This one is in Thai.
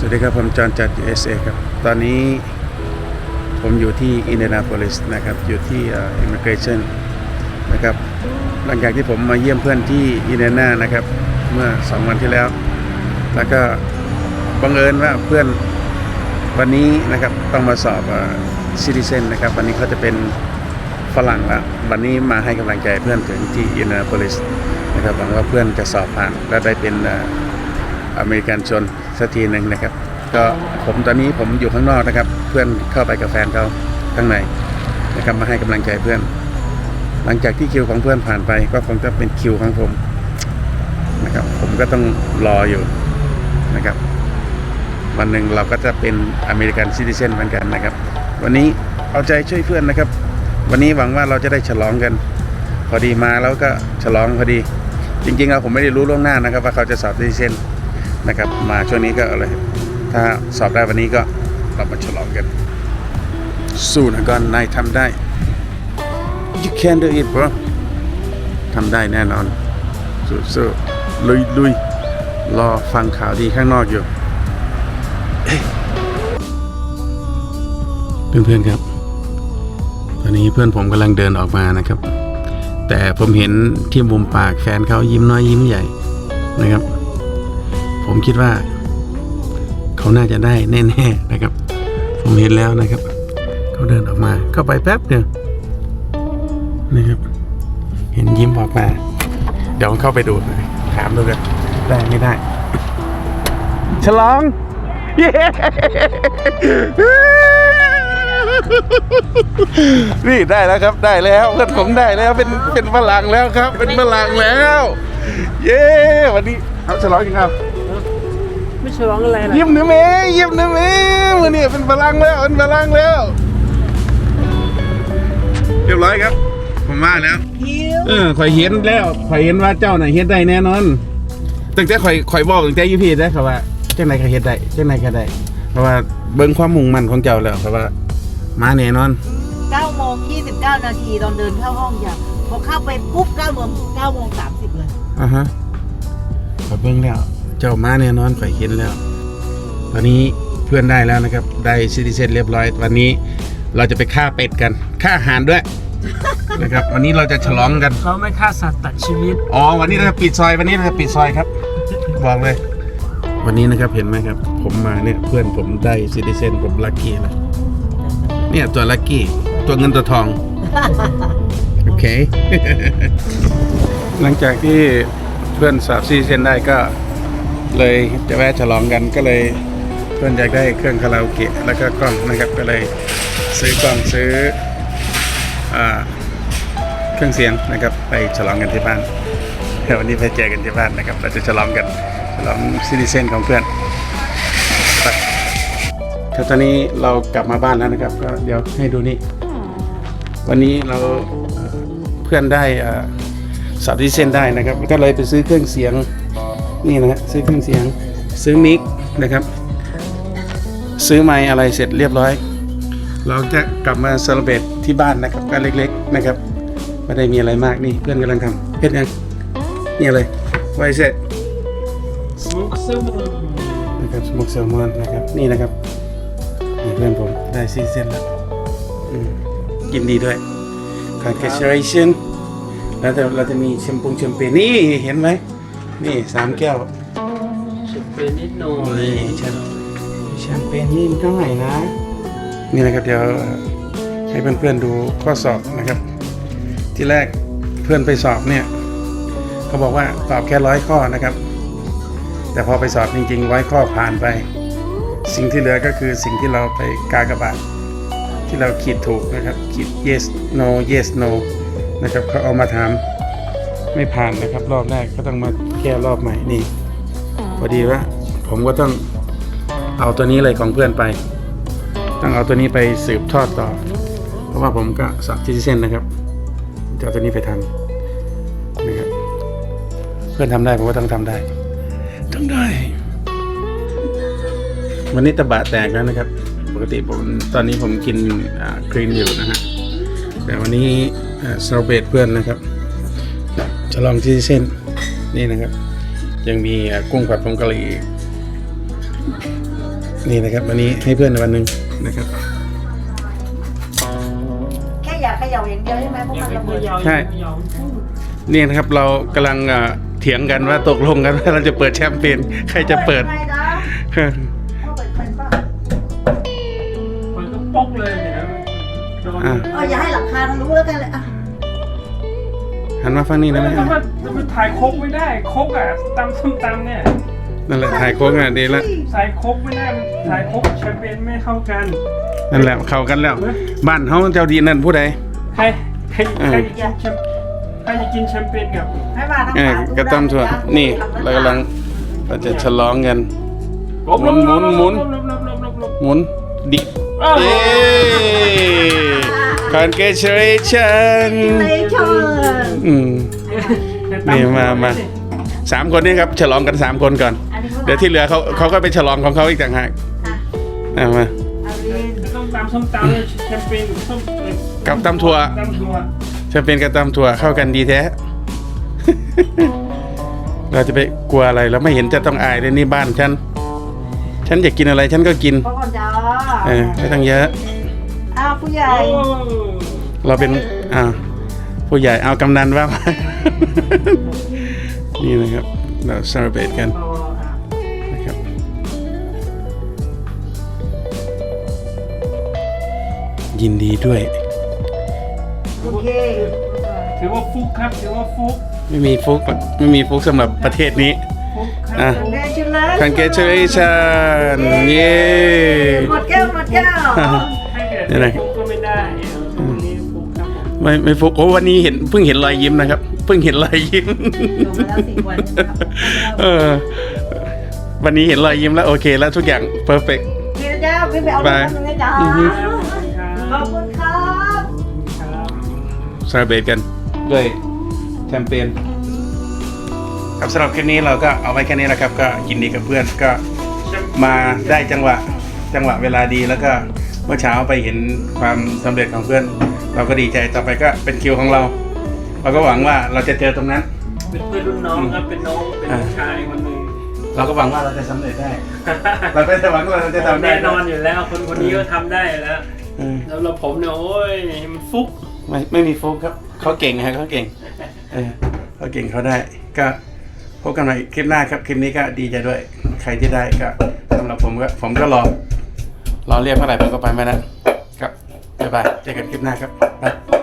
สวัสดีครับ ผมจอห์นจาก USA ครับ ตอนนี้ผมอยู่ที่อินเดียนาโพลิสนะครับ อยู่ที่อ่อ immigration นะครับ หลังจากที่ผมมาเยี่ยมเพื่อนที่อินเดียนานะครับ เมื่อ 2 วันที่แล้ว แล้วก็บังเอิญว่าเพื่อนวันนี้นะครับต้องมาสอบซิติเซนนะครับ วันนี้เขาจะเป็นฝรั่งล้ววันนี้มาให้กำลังใจเพื่อนถึงที่อินเดียนาโพลิสนะครับหวังว่าเพื่อนจะสอบผ่านและได้เป็น อ่ออเมริกันชนสักทีหนึ่งนะครับ ก็ผมตอนนี้ผมอยู่ข้างนอกนะครับ เพื่อนเข้าไปกับแฟนเขาข้างในนะครับมาให้กำลังใจเพื่อน หลังจากที่คิวของเพื่อนผ่านไป ก็คงจะเป็นคิวของผมนะครับ ผมก็ต้องรออยู่นะครับ วันหนึ่งเราก็จะเป็นอเมริกันซิติเซนเหมือนกันนะครับ วันนี้เอาใจช่วยเพื่อนนะครับ วันนี้หวังว่าเราจะได้ฉลองกัน พอดีมาแล้วก็ฉลองพอดี จริงๆแล้วผมไม่ได้รู้ล่วงหน้านะครับ ว่าเขาจะสอบซิติเซน นะครับ มาช่วงนี้ก็อะไรถ้าสอบได้วันนี้ก็เรามาฉลองกัน สู้นะก่อนนายทำได้ you can do it bro ทำได้แน่นอนสู้สู้ลุยลุยรอฟังข่าวดีข้างนอกอยู่เพื่อนเพื่อนๆครับ ตอนนี้เพื่อนผมกำลังเดินออกมานะครับ แต่ผมเห็นที่มุมปากแฟนเขายิ้มน้อยยิ้มใหญ่นะครับ ผมคิดว่า เขาน่าจะได้แน่ๆนะครับ ผมเห็นแล้วนะครับ เขาเดินออกมาเข้าไปแป๊บเดียวนะครับ เห็นยิ้มออกมาเดี๋ยวเข้าไปดูหน่อยถามดูกันได้ไม่ได้ ฉลองเย้นี่ได้แล้วครับได้แล้วเพื่อนผมได้แล้วเป็นเป็นฝรั่งแล้วครับ เป็นฝรั่งแล้ว เย้วันนี้เอาฉลองยังครับ ไม่ฉลองอะไรล่ะยิ้มหนึ่งเมยิ้มหนึ่งเมวันนี้เป็นพลังแล้วเป็นพลังแล้ว เรียบร้อยครับ ผมว่าแล้วหิวเออข่อยเห็นแล้วข่อยเห็นว่าเจ้าน่ะเฮ็ดได้แน่นอนตั้งแต่ข่อยข่อยบอกตั้งแต่อยูพีได้ครับว่าจังไหนก็เฮ็ดได้จังไหนก็ได้ เพราะว่าเบิ่งความมุ่งมั่นของเจ้าแล้วเพราะว่า มาแน่นอน9โมง29 นาทีตอนเดินเข้าห้องอย่างพอเข้าไปปุ๊บ9โมง9โมง30 เลยอ่าฮะข่อยเบิ่งแล้ว เจ้ามาแน่นอนข่อยเห็นแล้ว ตอนนี้เพื่อนได้แล้วนะครับ ได้ซิติเซนเรียบร้อย วันนี้เราจะไปฆ่าเป็ดกันฆ่าอาหารด้วยนะครับ วันนี้เราจะฉลองกัน เขาไม่ฆ่าสัตว์ตัดชีวิต อ๋อ วันนี้เราจะปิดซอย วันนี้เราจะปิดซอยครับ บอกเลย วันนี้นะครับ เห็นไหมครับ ผมมาเนี่ย เพื่อนผมได้ซิติเซนผมลัคกี้แล้วเนี่ยตัวลัคกี้ ตัวเงินตัวทอง โอเค หลังจากที่เพื่อนสาบซิติเซนได้ก็ เลยจะแวะฉลองกันก็เลยเพื่อนอยากได้เครื่องคาราโอเกะแล้วก็กล้องนะครับก็เลยซื้อกล้องซื้ออเครื่องเสียงนะครับ ไปฉลองกันที่บ้านวันนี้ไปเจอกันที่บ้านนะครับเราจะฉลองกันฉลองซิติเซนของเพื่อนครับตอนนี้เรากลับมาบ้านแล้วนะครับ ก็เดี๋ยวให้ดูนี่วันนี้เราเพื่อนได้สอบซิติเซนได้นะครับ ก็เลยไปซื้อเครื่องเสียง นี่นะฮะซื้อเครื่องเสียงซื้อมิกนะครับ ซื้อไมค์อะไรเสร็จเรียบร้อย เราจะกลับมาเซเลบรตที่บ้านนะครับก็เล็กๆนะครับไม่ได้มีอะไรมากนี่เพื่อนกำลังทำเฮ็ดยังนี่อะไรไวเสร็จสมุกซึมนะครับสมุกแซลมอนนะครับนี่นะครับนี่เพื่อนผมได้ซีเซนแล้วอืมยินดีด้วย congratulation แล้วแต่เราจะมีแชมพูแชมเปญนี่เห็นไหม นี่สามแก้วฉันเป็นนิดหน่อยนี่แชมแชมเปญนี่มันเท่าไหร่นะ นี่นะครับเดี๋ยวให้เพื่อนๆดูข้อสอบนะครับ ที่แรกเพื่อนไปสอบเนี่ยเขาบอกว่าตอบแค่ร้อยข้อนะครับ แต่พอไปสอบจริงๆร้อยข้อผ่านไป สิ่งที่เหลือก็คือสิ่งที่เราไปกากบาทที่เราขีดถูกนะครับขีด yes no yes no นะครับเขาเอามาถามไม่ผ่านนะครับ รอบแรกก็ต้องมา แก้รอบใหม่นี่ พอดีว่า ผมก็ต้องเอาตัวนี้เลยของเพื่อนไป ต้องเอาตัวนี้ไปสืบทอดต่อ เพราะว่าผมก็สอบที่เส้นนะครับจะเอาตัวนี้ไปทำนะครับเพื่อนทำได้ผมก็ต้องทำได้ต้องได้ วันนี้ตะบะแตกแล้วนะครับ ปกติผมตอนนี้ผมกินครีนอยู่นะฮะแต่วันนี้เซอร์เบตเพื่อนนะครับ จะลองที่เส้น นี่นะครับ ยังมีอ่ากุ้งผัดผงกะหรี่นี่นะครับวันนี้ให้เพื่อนวันหนึ่งนะครับแค่อยากเขย่าอย่างเดียวใช่ไหมเพราะอย่ามันไประเบิดเขยาวใช่อย่าไปเขยาวนี่นะครับเรากำลังอะเถียงกันว่าตกลงกันว่าเราจะเปิดแชมเปญใครจะเปิดใครนะพ่อเปิดใครป่ะเปิดก็ป๊อกเลยเนี่ยนะโดนอะเอออย่าให้หลังคาทะลุแล้วกันเลยอะ หันมาฟังนี่ได้ไหมแต่ว่าจะไปถ่ายโคกไม่ได้โคกอะตำส้มตำเนี่ยนั่นแหละถ่ายโค้งอะดีละใส่โคกไม่ได้ถ่ายโคกแชมเปญไม่เข้ากันนั่นแหละเข้ากันแล้วบ้านเขาเจ้าดีนั่นผู้ใดใครใครใครจะกินแชมใครจะกินแชมเปญกับให้มาทางเออขวาดูกระต้อมถั่วได้นี่เรากำลังเราจะฉลองกันหลบหมุนหมุนหมุนหลบหลบหลบหลบหลบหมุนดิอ้าวเย้ congratulation เลยชน อืมแต่ตำนี่มามาสามคนนี้ครับ ฉลองกันสามคนก่อนอันนี้เดี๋ยวที่เหลือเขาเขาก็ไปฉลองของเขาอีกต่างหากเอามาอารินต้องตำส้มตำเลยแชมเปญส้มเอ่อกับตำถั่วตำถั่วแชมเปญกับตำถั่วเข้ากันดีแท้ เราจะไปกลัวอะไรเราไม่เห็นจะต้องอายเลยนี่บ้านฉัน ฉันอยากกินอะไรฉันก็กินพ่อก่อนจ้าเออไม่ต้องเยอะอ้าวผู้ใหญ่โอ้เราเป็นอ่า ผู้ใหญ่เอากำนันว่ามานี่นะครับ เราเซอร์เบตกันอ๋ออะนะครับยินดีด้วย โอเคถือว่าฟุกครับถือว่าฟุกไม่มีฟุกหรอกไม่มีฟุกสำหรับประเทศนี้ฟุกคอะรับแดงชุนเลย congratulation เย้ หมดแก้วหมดแก้ว ให้เกิดนี่ไงฟุก ครับผมไม่ไม่ฟุกโอ้วันนี้เห็นเพิ่งเห็นรอยยิ้มนะครับ เพิ่งเห็นรอยยิ้มลงมาแล้วสี่วันนะครับเออ วันนี้เห็นรอยยิ้มแล้วโอเคแล้วทุกอย่างเพอร์เฟกเดี๋ยวจ้าพี่ไปเอาไปรถมาเลยจ้าอือฮึ ขอบคุณครับครับเซอร์เบตกันด้วยแชมเปญครับสำหรับคลิปนี้เราก็เอาไว้แค่นี้นะครับ ก็ยินดีกับเพื่อนก็มาได้จังหวะจังหวะเวลาดีแล้วก็เมื่อเช้าไปเห็นความสำเร็จของเพื่อน เราก็ดีใจต่อไปก็เป็นคิวของเรา เราก็หวังว่าเราจะเจอตรงนั้น เป็นเพื่อนรุ่นน้องครับ เป็นน้อง เป็นผู้ชายคนหนึ่งเราก็หวังว่าเราจะสำเร็จได้ เราก็จะหวังว่าเราจะทำได้แน่นอนอยู่แล้ว คนคนนี้ก็ทำได้แล้วเออแล้วเราผมเนี่ยโอ้ยมันฟุกไม่ไม่มีฟุกครับเขาเก่งฮะเขาเก่งเออเขาเก่งเขาได้ ก็พบกันใหม่คลิปหน้าครับคลิปนี้ก็ดีใจด้วย ใครที่ได้ก็สำหรับผมก็ผมก็รอรอเรียกเมื่อไหร่ผมก็ไปไม่นั้นครั บบ๊ายบายเจอกันคลิปหน้าครับไป